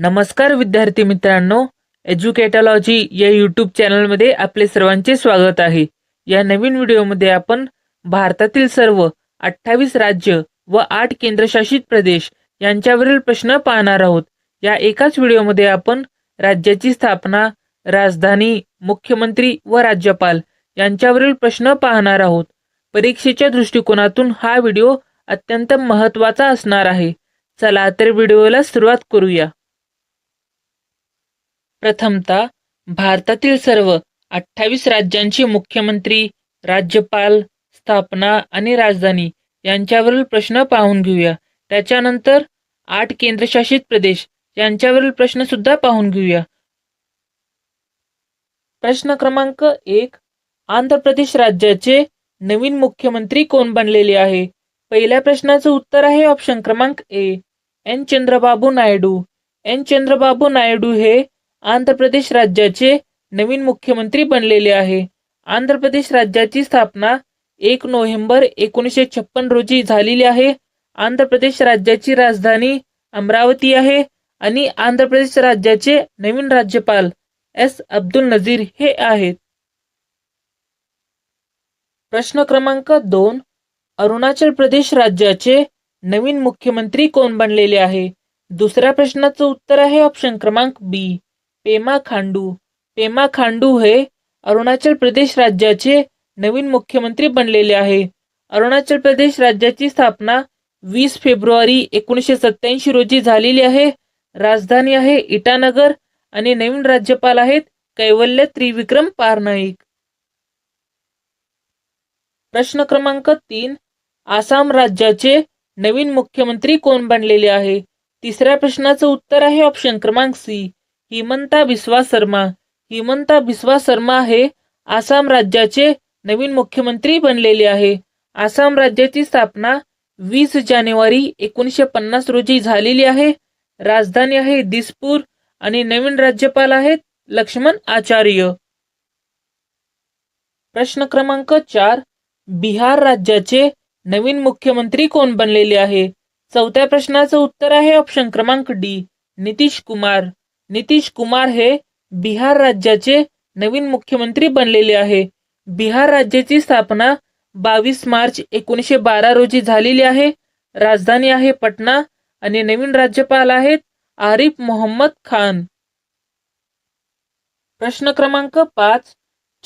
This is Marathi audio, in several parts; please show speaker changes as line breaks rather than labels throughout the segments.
नमस्कार विद्यार्थी मित्रांनो एज्युकेटॉलॉजी या यूट्यूब चॅनलमध्ये आपले सर्वांचे स्वागत आहे. या नवीन व्हिडिओमध्ये आपण भारतातील सर्व अठ्ठावीस राज्य व आठ केंद्रशासित प्रदेश यांच्यावरील प्रश्न पाहणार आहोत. या एकाच व्हिडिओमध्ये आपण राज्याची स्थापना राजधानी मुख्यमंत्री व राज्यपाल यांच्यावरील प्रश्न पाहणार आहोत. परीक्षेच्या दृष्टिकोनातून हा व्हिडिओ अत्यंत महत्त्वाचा असणार आहे. चला तर व्हिडिओला सुरुवात करूया. प्रथमतः भारतातील सर्व अठ्ठावीस राज्यांचे मुख्यमंत्री राज्यपाल स्थापना आणि राजधानी यांच्यावरील प्रश्न पाहून घेऊया. त्याच्यानंतर आठ केंद्रशासित प्रदेश यांच्यावरील प्रश्न सुद्धा पाहून घेऊया. प्रश्न क्रमांक एक आंध्र प्रदेश राज्याचे नवीन मुख्यमंत्री कोण बनलेले आहे? पहिल्या प्रश्नाचं उत्तर आहे ऑप्शन क्रमांक A N Chandrababu Naidu. N Chandrababu Naidu हे आंध्र प्रदेश राज्याचे नवीन मुख्यमंत्री बनलेले आहे. आंध्र प्रदेश राज्याची स्थापना एक नोव्हेंबर एकोणीसशे छप्पन रोजी झालेली आहे. आंध्र प्रदेश राज्याची राजधानी अमरावती आहे आणि आंध्र प्रदेश राज्याचे नवीन राज्यपाल एस अब्दुल नझीर हे आहेत. प्रश्न क्रमांक दोन अरुणाचल प्रदेश राज्याचे नवीन मुख्यमंत्री कोण बनलेले आहे? दुसऱ्या प्रश्नाचं उत्तर आहे ऑप्शन क्रमांक बी. पेमा खांडू. पेमा खांडू हे अरुणाचल प्रदेश राज्याचे नवीन मुख्यमंत्री बनलेले आहे. अरुणाचल प्रदेश राज्याची स्थापना वीस फेब्रुवारी एकोणीसशे सत्याऐंशी रोजी झालेली आहे. राजधानी आहे इटानगर आणि नवीन राज्यपाल आहेत कैवल्य त्रिविक्रम पारनाईक. प्रश्न क्रमांक तीन आसाम राज्याचे नवीन मुख्यमंत्री कोण बनलेले आहे? तिसऱ्या प्रश्नाचं उत्तर आहे ऑप्शन क्रमांक सी. हिमंता बिस्वा शर्मा. हिमंता बिस्वा शर्मा हे आसाम राज्याचे नवीन मुख्यमंत्री बनलेले आहे. आसाम राज्याची स्थापना वीस जानेवारी एकोणीसशे पन्नास रोजी झालेली आहे. राजधानी आहे दिसपूर आणि नवीन राज्यपाल आहेत लक्ष्मण आचार्य. प्रश्न क्रमांक चार बिहार राज्याचे नवीन मुख्यमंत्री कोण बनलेले आहे? चौथ्या प्रश्नाचं उत्तर आहे ऑप्शन क्रमांक डी नितीश कुमार. नितीश कुमार हे बिहार राज्याचे नवीन मुख्यमंत्री बनलेले आहे. बिहार राज्याची स्थापना बावीस मार्च एकोणीसशे बारा रोजी झालेली आहे. राजधानी आहे पटना आणि नवीन राज्यपाल आहेत आरिफ मोहम्मद खान. प्रश्न क्रमांक पाच.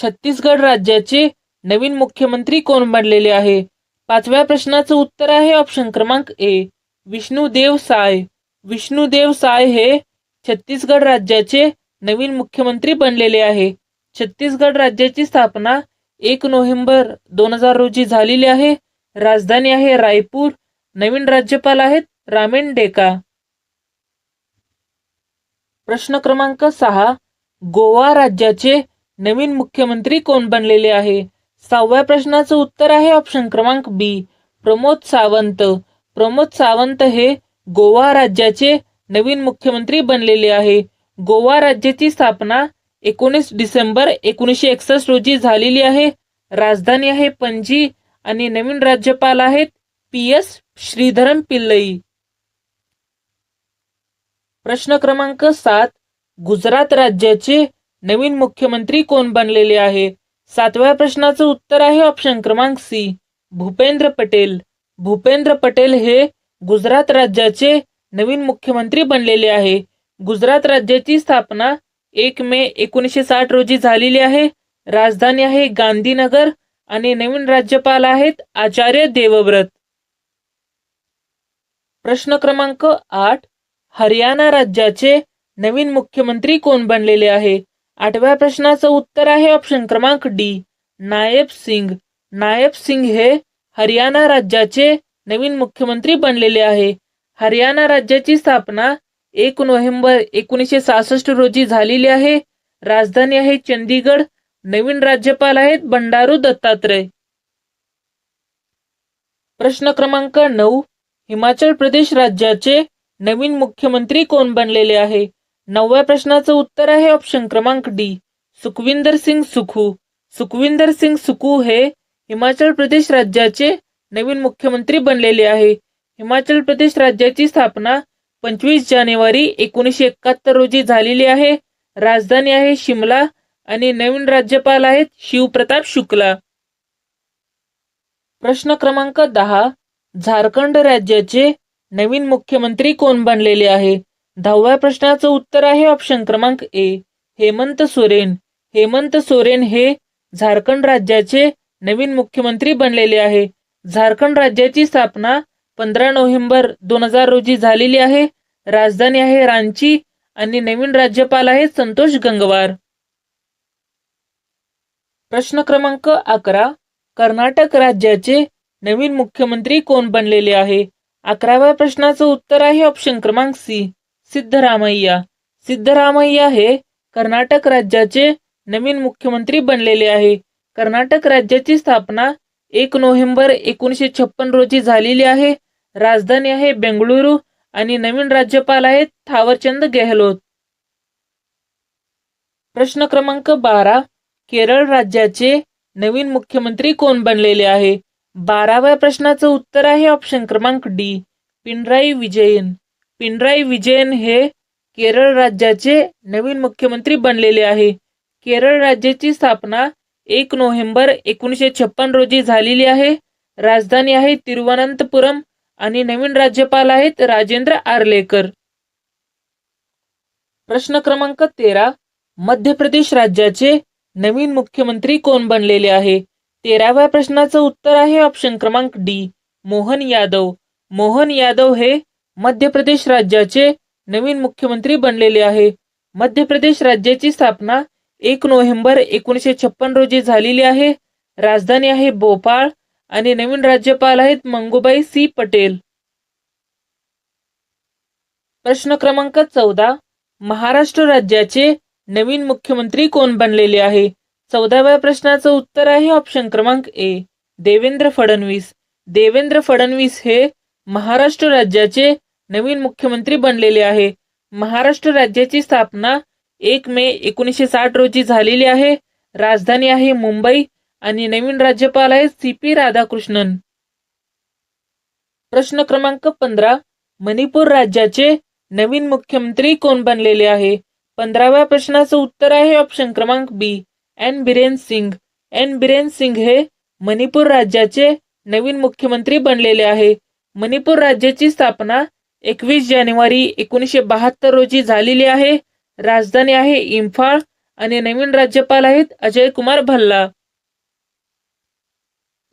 छत्तीसगड राज्याचे नवीन मुख्यमंत्री कोण बनलेले आहे? पाचव्या प्रश्नाचं उत्तर आहे ऑप्शन क्रमांक ए. विष्णुदेव साय. विष्णुदेव साय हे छत्तीसगड राज्याचे नवीन मुख्यमंत्री बनलेले आहे. छत्तीसगड राज्याची स्थापना एक नोव्हेंबर दोन हजार रोजी झालेली आहे. राजधानी आहे रायपूर. नवीन राज्यपाल आहेत रामेन डेका. प्रश्न क्रमांक सहा. गोवा राज्याचे नवीन मुख्यमंत्री कोण बनलेले आहे? सहाव्या प्रश्नाचं उत्तर आहे ऑप्शन क्रमांक बी. प्रमोद सावंत. प्रमोद सावंत हे गोवा राज्याचे नवीन मुख्यमंत्री बनलेले आहे. गोवा राज्याची स्थापना एकोणीस डिसेंबर एकोणीसशे एकसष्ट रोजी झालेली आहे. राजधानी आहे पणजी आणि नवीन राज्यपाल आहेत पी एस श्रीधरन पिल्लई. प्रश्न क्रमांक सात गुजरात राज्याचे नवीन मुख्यमंत्री कोण बनलेले आहे? सातव्या प्रश्नाचं उत्तर आहे ऑप्शन क्रमांक सी भूपेंद्र पटेल. भूपेंद्र पटेल हे गुजरात राज्याचे नवीन मुख्यमंत्री बनलेले आहे. गुजरात राज्याची स्थापना एक मे एकोणीसशे साठ रोजी झालेली आहे. राजधानी आहे गांधीनगर आणि नवीन राज्यपाल आहेत आचार्य देवव्रत. प्रश्न क्रमांक आठ हरियाणा राज्याचे नवीन मुख्यमंत्री कोण बनलेले आहे? आठव्या प्रश्नाचं उत्तर आहे ऑप्शन क्रमांक डी नायब सिंग. नायब सिंग हे हरियाणा राज्याचे नवीन मुख्यमंत्री बनलेले आहे. हरियाणा राज्याची स्थापना एक नोव्हेंबर एकोणीसशे सहासष्ट रोजी झालेली आहे. राजधानी आहे चंदीगड. नवीन राज्यपाल आहेत बंडारू दत्तात्रय. प्रश्न क्रमांक नऊ. हिमाचल प्रदेश राज्याचे नवीन मुख्यमंत्री कोण बनलेले आहे? नवव्या प्रश्नाचं उत्तर आहे ऑप्शन क्रमांक डी. सुखविंदर सिंग सुखू. सुखविंदर सिंग सुखू हे हिमाचल प्रदेश राज्याचे नवीन मुख्यमंत्री बनलेले आहे. हिमाचल प्रदेश राज्याची स्थापना पंचवीस जानेवारी एकोणीसशे एकाहत्तर रोजी झालेली आहे. राजधानी आहे शिमला आणि नवीन राज्यपाल आहेत शिवप्रताप शुक्ला. प्रश्न क्रमांक दहा. झारखंड राज्याचे नवीन मुख्यमंत्री कोण बनलेले आहे? दहाव्या प्रश्नाचं उत्तर आहे ऑप्शन क्रमांक ए. हेमंत सोरेन. हेमंत सोरेन हे झारखंड राज्याचे नवीन मुख्यमंत्री बनलेले आहे. झारखंड राज्याची स्थापना पंधरा नोव्हेंबर दोन हजार रोजी झालेली आहे. राजधानी आहे रांची आणि नवीन राज्यपाल आहेत संतोष गंगवार. प्रश्न क्रमांक अकरा. कर्नाटक राज्याचे नवीन मुख्यमंत्री कोण बनलेले आहे? अकराव्या प्रश्नाचं उत्तर आहे ऑप्शन क्रमांक सी. सिद्धरामय्या. सिद्धरामय्या हे कर्नाटक राज्याचे नवीन मुख्यमंत्री बनलेले आहे. कर्नाटक राज्याची स्थापना एक नोव्हेंबर एकोणीसशे छप्पन रोजी झालेली आहे. राजधानी आहे बेंगळुरू आणि नवीन राज्यपाल आहेत थावरचंद गेहलोत. प्रश्न क्रमांक बारा केरळ राज्याचे नवीन मुख्यमंत्री कोण बनलेले आहे? बाराव्या प्रश्नाचं उत्तर आहे ऑप्शन क्रमांक डी पिनराई विजयन. पिनराई विजयन हे केरळ राज्याचे नवीन मुख्यमंत्री बनलेले आहे. केरळ राज्याची स्थापना एक नोव्हेंबर एकोणीसशे छप्पन रोजी झालेली आहे. राजधानी आहे तिरुवनंतपुरम आणि नवीन राज्यपाल आहेत राजेंद्र आर्लेकर. प्रश्न क्रमांक तेरा मध्य प्रदेश राज्याचे नवीन मुख्यमंत्री कोण बनलेले आहे? तेराव्या प्रश्नाचं उत्तर आहे ऑप्शन क्रमांक डी मोहन यादव. मोहन यादव हे मध्य प्रदेश राज्याचे नवीन मुख्यमंत्री बनलेले आहे. मध्य प्रदेश राज्याची स्थापना एक नोव्हेंबर एकोणीसशे छप्पन रोजी झालेली आहे. राजधानी आहे भोपाळ. आणि नवीन राज्यपाल आहेत मंगूबाई सी पटेल. प्रश्न क्रमांक चौदा. महाराष्ट्र राज्याचे नवीन मुख्यमंत्री कोण बनलेले आहे? चौदाव्या प्रश्नाचं उत्तर आहे ऑप्शन क्रमांक ए देवेंद्र फडणवीस. देवेंद्र फडणवीस हे महाराष्ट्र राज्याचे नवीन मुख्यमंत्री बनलेले आहे. महाराष्ट्र राज्याची स्थापना एक मे एकोणीसशे साठ रोजी झालेली आहे. राजधानी आहे मुंबई. आणि नवीन राज्यपाल आहेत सी पी राधाकृष्णन. प्रश्न क्रमांक पंधरा मणिपूर राज्याचे नवीन मुख्यमंत्री कोण बनलेले आहे? पंधराव्या प्रश्नाचं उत्तर आहे ऑप्शन क्रमांक B N Biren Singh N Biren Singh हे मणिपूर राज्याचे नवीन मुख्यमंत्री बनलेले आहे. मणिपूर राज्याची स्थापना एकवीस जानेवारी एकोणीसशे बहात्तर रोजी झालेली आहे. राजधानी आहे इम्फाळ आणि नवीन राज्यपाल आहेत अजय कुमार भल्ला.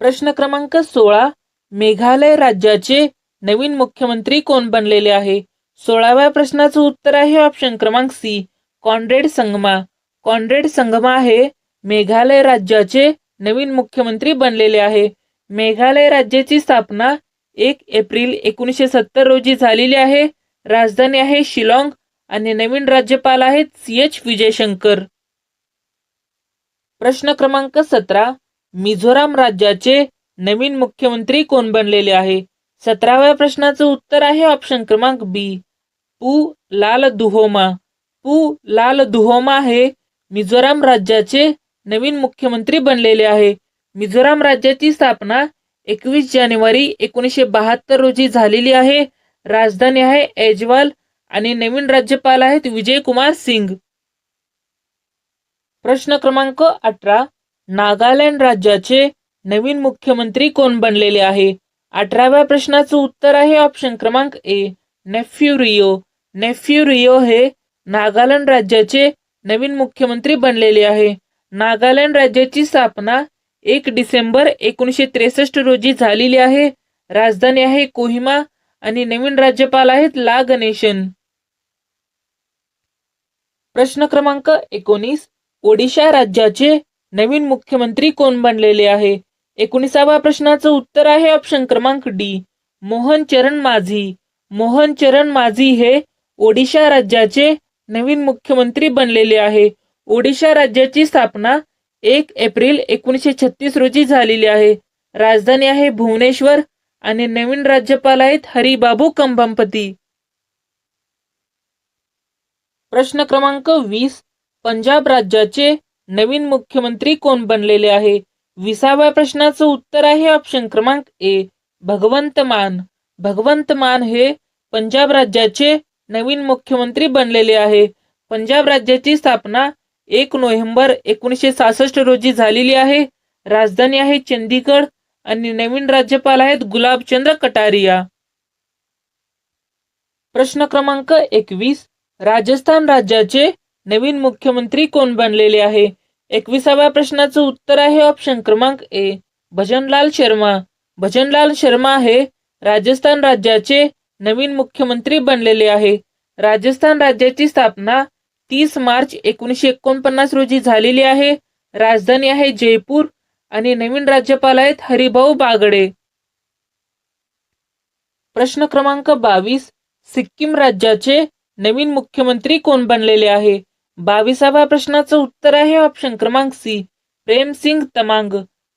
प्रश्न क्रमांक सोळा मेघालय राज्याचे नवीन मुख्यमंत्री कोण बनलेले आहे? सोळाव्या प्रश्नाचं उत्तर आहे ऑप्शन क्रमांक C Conrad Sangma. Conrad Sangma हे मेघालय राज्याचे नवीन मुख्यमंत्री बनलेले आहे. मेघालय राज्याची स्थापना एक एप्रिल एकोणीसशे सत्तर रोजी झालेली आहे. राजधानी आहे शिलाँग आणि नवीन राज्यपाल आहेत सी एच विजयशंकर. प्रश्न क्रमांक सतरा मिझोराम राज्याचे नवीन मुख्यमंत्री कोण बनलेले आहे? सतराव्या प्रश्नाचं उत्तर आहे ऑप्शन क्रमांक बी पू. लाल दुहोमा पू. लाल दुहोमा हे मिझोराम राज्याचे नवीन मुख्यमंत्री बनलेले आहे. मिझोराम राज्याची स्थापना एकवीस जानेवारी एकोणीसशे बहात्तर रोजी झालेली आहे. राजधानी आहे ऐजवाल आणि नवीन राज्यपाल आहेत विजय कुमार सिंग. प्रश्न क्रमांक अठरा. नागालँड राज्याचे नवीन मुख्यमंत्री कोण बनलेले आहे? अठराव्या प्रश्नाचं उत्तर आहे ऑप्शन क्रमांक ए नेफ्यू रिओ नेफ्यू हे नागालँड राज्याचे नवीन मुख्यमंत्री बनलेले आहे. नागालँड राज्याची स्थापना एक डिसेंबर एकोणीसशे त्रेसष्ट रोजी झालेली आहे. राजधानी आहे कोहिमा आणि नवीन राज्यपाल आहेत ला गणेशन. प्रश्न क्रमांक एकोणीस ओडिशा राज्याचे नवीन मुख्यमंत्री कोण बनलेले आहे? एकोणीसाव्या प्रश्नाचं उत्तर आहे ऑप्शन क्रमांक डी मोहन चरण माझी. मोहन चरण माझी हे ओडिशा राज्याचे नवीन मुख्यमंत्री बनलेले आहे. ओडिशा राज्याची स्थापना एक एप्रिल एकोणीसशे छत्तीस रोजी झालेली आहे. राजधानी आहे भुवनेश्वर आणि नवीन राज्यपाल आहेत हरिबाबू कंभमपती प्रश्न क्रमांक वीस. पंजाब राज्याचे नवीन मुख्यमंत्री कोण बनलेले आहे? विसाव्या प्रश्नाचं उत्तर आहे ऑप्शन क्रमांक ए भगवंत मान. भगवंत मान हे पंजाब राज्याचे नवीन मुख्यमंत्री बनलेले आहे. पंजाब राज्याची स्थापना एक नोव्हेंबर एकोणीसशे सहासष्ट रोजी झालेली आहे. राजधानी आहे चंदीगड आणि नवीन राज्यपाल आहेत गुलाबचंद्र कटारिया. प्रश्न क्रमांक एकवीस राजस्थान राज्याचे नवीन मुख्यमंत्री कोण बनलेले आहे? एकविसाव्या प्रश्नाचं उत्तर आहे ऑप्शन क्रमांक ए भजनलाल शर्मा. भजनलाल शर्मा हे राजस्थान राज्याचे नवीन मुख्यमंत्री बनलेले आहे. राजस्थान राज्याची स्थापना तीस मार्च एकोणीसशे एकोणपन्नास रोजी झालेली आहे. राजधानी आहे जयपूर आणि नवीन राज्यपाल आहेत हरिभाऊ बागडे. प्रश्न क्रमांक बावीस. सिक्कीम राज्याचे नवीन मुख्यमंत्री कोण बनलेले आहे? बावीसाव्या प्रश्नाचं उत्तर आहे ऑप्शन क्रमांक सी प्रेमसिंग तमांग.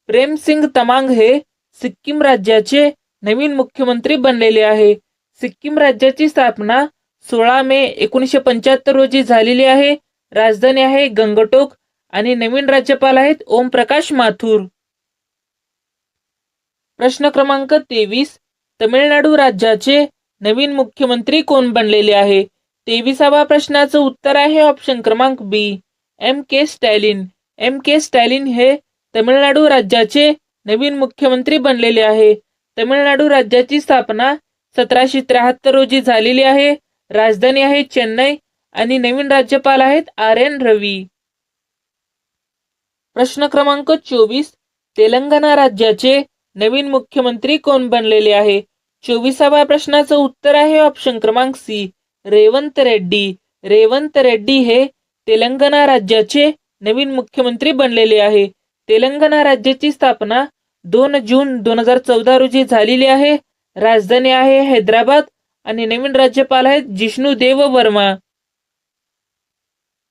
प्रेमसिंग तमांग हे सिक्कीम राज्याचे नवीन मुख्यमंत्री बनलेले आहे. सिक्कीम राज्याची स्थापना सोळा मे एकोणीसशे पंच्याहत्तर रोजी झालेली आहे. राजधानी आहे गंगटोक आणि नवीन राज्यपाल आहेत ओम प्रकाश माथुर. प्रश्न क्रमांक तेवीस. तमिळनाडू राज्याचे नवीन मुख्यमंत्री कोण बनलेले आहे? तेविसावा प्रश्नाचं उत्तर आहे ऑप्शन क्रमांक B M K Stalin M K Stalin हे तमिळनाडू राज्याचे नवीन मुख्यमंत्री बनलेले आहे. तमिळनाडू राज्याची स्थापना सतराशे त्र्याहत्तर रोजी झालेली आहे. राजधानी आहे चेन्नई आणि नवीन राज्यपाल आहेत आर एन रवी. प्रश्न क्रमांक चोवीस. तेलंगणा राज्याचे नवीन मुख्यमंत्री कोण बनलेले आहे? चोवीसाव्या प्रश्नाचं उत्तर आहे ऑप्शन क्रमांक सी रेवंत रेड्डी. रेवंत रेड्डी हे तेलंगणा राज्याचे नवीन मुख्यमंत्री बनलेले आहे. तेलंगणा राज्याची स्थापना दोन जून दोन हजार चौदा रोजी झालेली आहे. राजधानी आहे हैदराबाद आणि नवीन राज्यपाल आहेत जिष्णू देव वर्मा.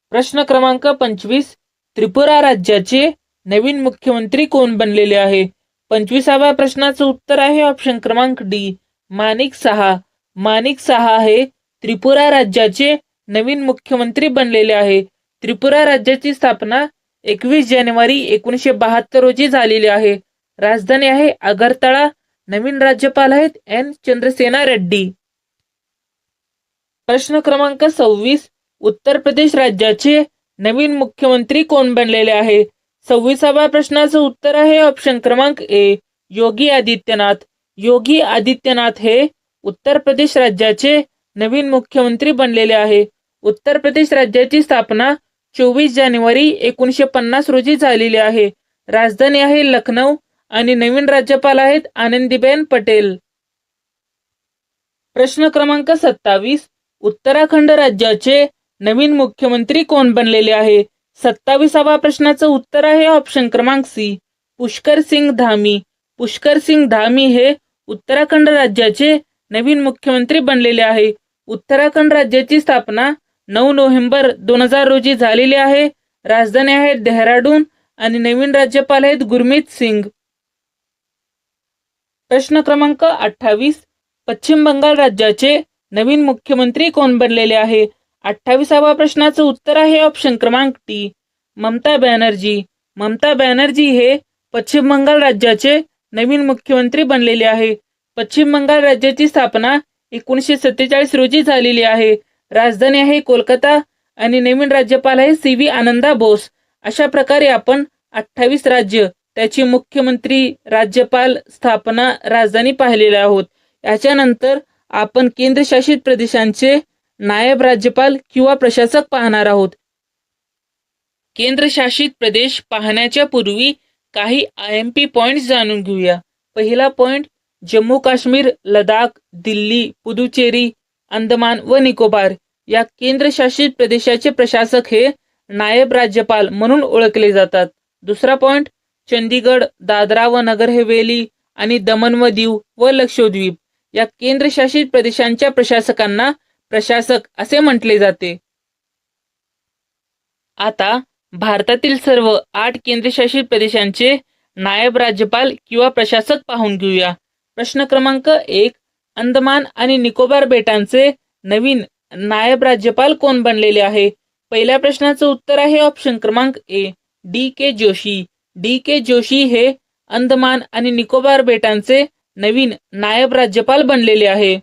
प्रश्न क्रमांक पंचवीस. त्रिपुरा राज्याचे नवीन मुख्यमंत्री कोण बनलेले आहे? पंचवीसाव्या प्रश्नाचं उत्तर आहे ऑप्शन क्रमांक डी. माणिक सहा. माणिक सहा हे त्रिपुरा राज्याचे नवीन मुख्यमंत्री बनलेले आहे. त्रिपुरा राज्याची स्थापना एकवीस जानेवारी एकोणीसशे बहात्तर रोजी झालेली आहे. राजधानी आहे आगरतळा. नवीन राज्यपाल आहेत एन. चंद्रसेना रेड्डी. प्रश्न क्रमांक सव्वीस. उत्तर प्रदेश राज्याचे नवीन मुख्यमंत्री कोण बनलेले आहे? सव्वीसाव्या प्रश्नाचं उत्तर आहे ऑप्शन क्रमांक ए योगी आदित्यनाथ. योगी आदित्यनाथ हे उत्तर प्रदेश राज्याचे नवीन मुख्यमंत्री बनलेले आहे. उत्तर प्रदेश राज्याची स्थापना चोवीस जानेवारी एकोणीसशे पन्नास रोजी झालेली आहे. राजधानी आहे लखनौ आणि नवीन राज्यपाल आहेत आनंदीबेन पटेल. प्रश्न क्रमांक सत्तावीस. उत्तराखंड राज्याचे नवीन मुख्यमंत्री कोण बनलेले आहे? सत्तावीसावा प्रश्नाचं उत्तर आहे ऑप्शन क्रमांक सी. पुष्कर सिंग धामी. पुष्कर सिंग धामी हे उत्तराखंड राज्याचे नवीन मुख्यमंत्री बनलेले आहे. उत्तराखंड राज्याची स्थापना नऊ नोव्हेंबर दोन हजार रोजी झालेली आहे. राजधानी आहे डेहराडून आणि नवीन राज्यपाल आहेत गुरमीत सिंग. प्रश्न क्रमांक अठ्ठावीस पश्चिम बंगाल राज्याचे नवीन मुख्यमंत्री कोण बनलेले आहे? अठ्ठावीसावा प्रश्नाचं उत्तर आहे ऑप्शन क्रमांक टी. ममता बॅनर्जी. ममता बॅनर्जी हे पश्चिम बंगाल राज्याचे नवीन मुख्यमंत्री बनलेले आहे. पश्चिम बंगाल राज्याची स्थापना एकोणीसशे सत्तेचाळीस रोजी झालेली आहे. राजधानी आहे कोलकाता आणि नवीन राज्यपाल आहे सी व्ही आनंदा बोस. अशा प्रकारे आपण अठ्ठावीस राज्य त्याची मुख्यमंत्री राज्यपाल स्थापना राजधानी पाहिलेल्या आहोत. याच्यानंतर आपण केंद्रशासित प्रदेशांचे नायब राज्यपाल किंवा प्रशासक पाहणार आहोत. केंद्रशासित प्रदेश पाहण्याच्या पूर्वी काही आय एम पी पॉइंट जाणून घेऊया. पहिला पॉइंट जम्मू काश्मीर लडाख दिल्ली पुदुचेरी अंदमान व निकोबार या केंद्रशासित प्रदेशाचे प्रशासक हे नायब राज्यपाल म्हणून ओळखले जातात. दुसरा पॉइंट चंदीगड दादरा व नगर हवेली आणि दमन व दीव व लक्षद्वीप या केंद्रशासित प्रदेशांच्या प्रशासकांना प्रशासक असे म्हटले जाते. आता भारतातील सर्व आठ केंद्रशासित प्रदेशांचे नायब राज्यपाल किंवा प्रशासक पाहून घेऊया. प्रश्न क्रमांक एक, अंदमान आणि निकोबार बेटांचे नवीन नायब राज्यपाल कोण बनलेले आहे? पहिल्या प्रश्नाचं उत्तर आहे ऑप्शन क्रमांक A D K Joshi. D K Joshi हे अंदमान आणि निकोबार बेटांचे नवीन नायब राज्यपाल बनलेले आहे.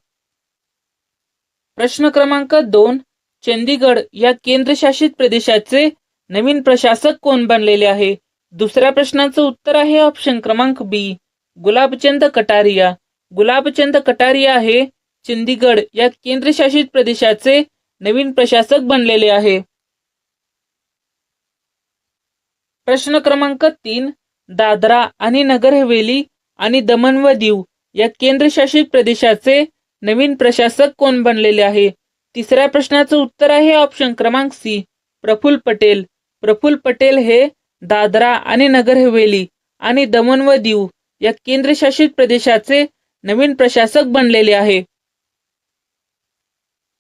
प्रश्न क्रमांक दोन चंदीगड या केंद्रशासित प्रदेशाचे नवीन प्रशासक कोण बनलेले आहे? दुसऱ्या प्रश्नाचं उत्तर आहे ऑप्शन क्रमांक बी गुलाबचंद कटारिया. गुलाबचंद कटारिया हे चंदीगड या केंद्रशासित प्रदेशाचे नवीन प्रशासक बनलेले आहे. प्रश्न क्रमांक तीन दादरा आणि नगर हवेली आणि दमण व दीव या केंद्रशासित प्रदेशाचे नवीन प्रशासक कोण बनलेले आहे? तिसऱ्या प्रश्नाचं उत्तर आहे ऑप्शन क्रमांक सी प्रफुल पटेल. प्रफुल पटेल हे दादरा आणि नगर हवेली आणि दमण व दीव या केंद्रशासित प्रदेशाचे नवीन प्रशासक बनलेले आहे.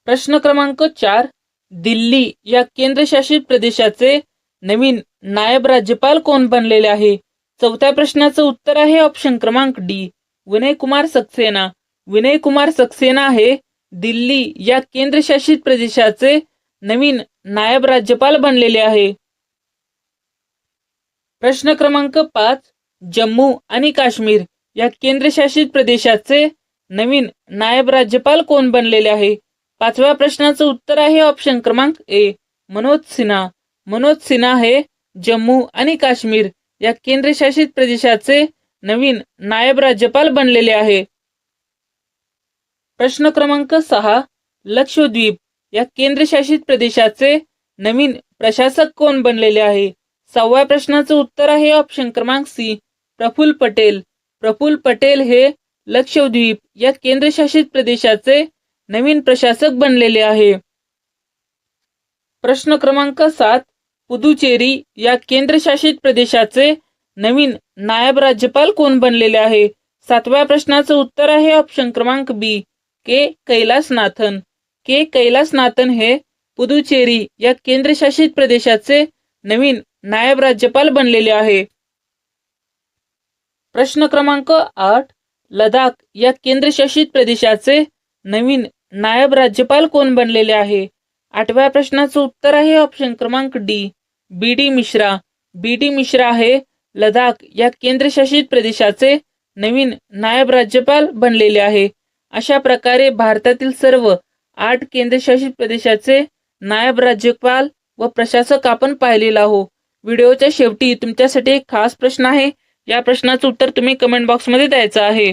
प्रश्न क्रमांक चार दिल्ली या केंद्रशासित प्रदेशाचे नवीन नायब राज्यपाल कोण बनलेले आहे? चौथ्या प्रश्नाचं उत्तर आहे ऑप्शन क्रमांक डी विनय कुमार सक्सेना. विनय कुमार सक्सेना हे दिल्ली या केंद्रशासित प्रदेशाचे नवीन नायब राज्यपाल बनलेले आहे. प्रश्न क्रमांक पाच जम्मू आणि काश्मीर या केंद्रशासित प्रदेशाचे नवीन नायब राज्यपाल कोण बनलेले आहे? पाचव्या प्रश्नाचं उत्तर आहे ऑप्शन क्रमांक ए मनोज सिन्हा. मनोज सिन्हा हे जम्मू आणि काश्मीर या केंद्रशासित प्रदेशाचे नवीन नायब राज्यपाल बनलेले आहे. प्रश्न क्रमांक सहा. लक्षद्वीप या केंद्रशासित प्रदेशाचे नवीन प्रशासक कोण बनलेले आहे? सहाव्या प्रश्नाचं उत्तर आहे ऑप्शन क्रमांक सी प्रफुल्ल पटेल. प्रफुल्ल पटेल हे लक्षद्वीप या केंद्रशासित प्रदेशाचे नवीन प्रशासक बनलेले आहे. प्रश्न क्रमांक सात, पुदुचेरी या केंद्रशासित प्रदेशाचे नवीन नायब राज्यपाल कोण बनलेले आहे? सातव्या प्रश्नाचं उत्तर आहे ऑप्शन क्रमांक बी के कैलासनाथन. के कैलासनाथन हे पुदुचेरी या केंद्रशासित प्रदेशाचे नवीन नायब राज्यपाल बनलेले आहे. प्रश्न क्रमांक आठ लडाख या केंद्रशासित प्रदेशाचे नवीन नायब राज्यपाल कोण बनलेले आहे? आठव्या प्रश्नाचं उत्तर आहे ऑप्शन क्रमांक D B D Mishra. B D Mishra हे लडाख या केंद्रशासित प्रदेशाचे नवीन नायब राज्यपाल बनलेले आहे. अशा प्रकारे भारतातील सर्व आठ केंद्रशासित प्रदेशाचे नायब राज्यपाल व प्रशासक आपण पाहिलेला आहो व्हिडिओच्या शेवटी तुमच्यासाठी एक खास प्रश्न आहे. या प्रश्नाचं उत्तर तुम्ही कमेंट बॉक्समध्ये द्यायचं आहे.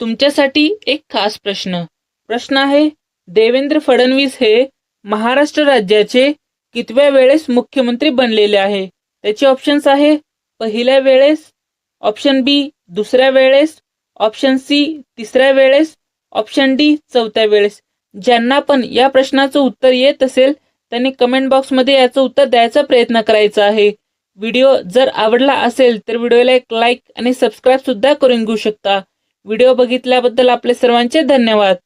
तुमच्यासाठी एक खास प्रश्न. प्रश्न आहे देवेंद्र फडणवीस हे महाराष्ट्र राज्याचे कितव्या वेळेस मुख्यमंत्री बनलेले आहे? त्याचे ऑप्शन्स आहे पहिल्या वेळेस ऑप्शन बी दुसऱ्या वेळेस ऑप्शन सी तिसऱ्या वेळेस ऑप्शन डी चौथ्या वेळेस. ज्यांना पण या प्रश्नाचं उत्तर येत असेल त्यांनी कमेंट बॉक्समध्ये याचं उत्तर द्यायचा प्रयत्न करायचा आहे. व्हिडिओ जर आवडला असेल तर व्हिडिओला एक लाईक आणि सबस्क्राईब सुद्धा करून घेऊ शकता. व्हिडिओ बघितल्याबद्दल आपले सर्वांचे धन्यवाद.